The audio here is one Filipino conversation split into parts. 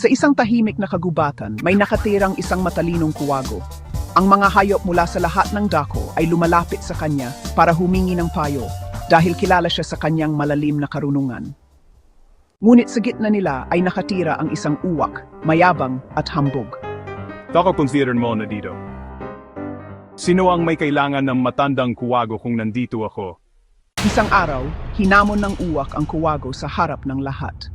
Sa isang tahimik na kagubatan, may nakatirang isang matalinong kuwago. Ang mga hayop mula sa lahat ng dako ay lumalapit sa kanya para humingi ng payo dahil kilala siya sa kanyang malalim na karunungan. Ngunit sa gitna nila ay nakatira ang isang uwak, mayabang at hambog. Tako consider mo na dito. Sino ang may kailangan ng matandang kuwago kung nandito ako? Isang araw, hinamon ng uwak ang kuwago sa harap ng lahat.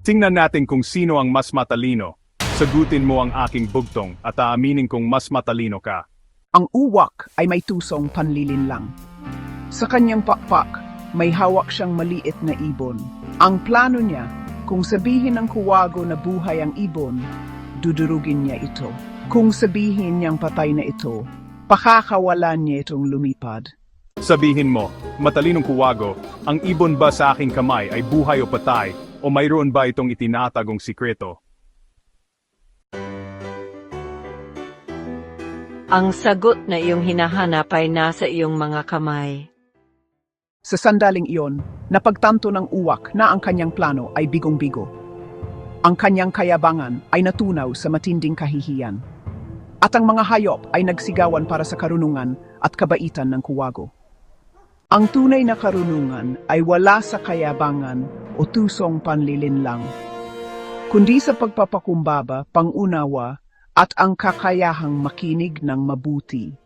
Tingnan natin kung sino ang mas matalino. Sagutin mo ang aking bugtong at aaminin kong mas matalino ka. Ang uwak ay may tusong panlilinlang. Sa kanyang pakpak, may hawak siyang maliit na ibon. Ang plano niya, kung sabihin ng kuwago na buhay ang ibon, dudurugin niya ito. Kung sabihin niyang patay na ito, pakakawalan niya itong lumipad. Sabihin mo, matalinong kuwago, ang ibon ba sa aking kamay ay buhay o patay o mayroon ba itong itinatagong sikreto? Ang sagot na iyong hinahanap ay nasa iyong mga kamay. Sa sandaling iyon, napagtanto ng uwak na ang kanyang plano ay bigong-bigo. Ang kanyang kayabangan ay natunaw sa matinding kahihiyan. At ang mga hayop ay nagsigawan para sa karunungan at kabaitan ng kuwago. Ang tunay na karunungan ay wala sa kayabangan o tusong panlilinlang, kundi sa pagpapakumbaba, pangunawa, at ang kakayahang makinig ng mabuti.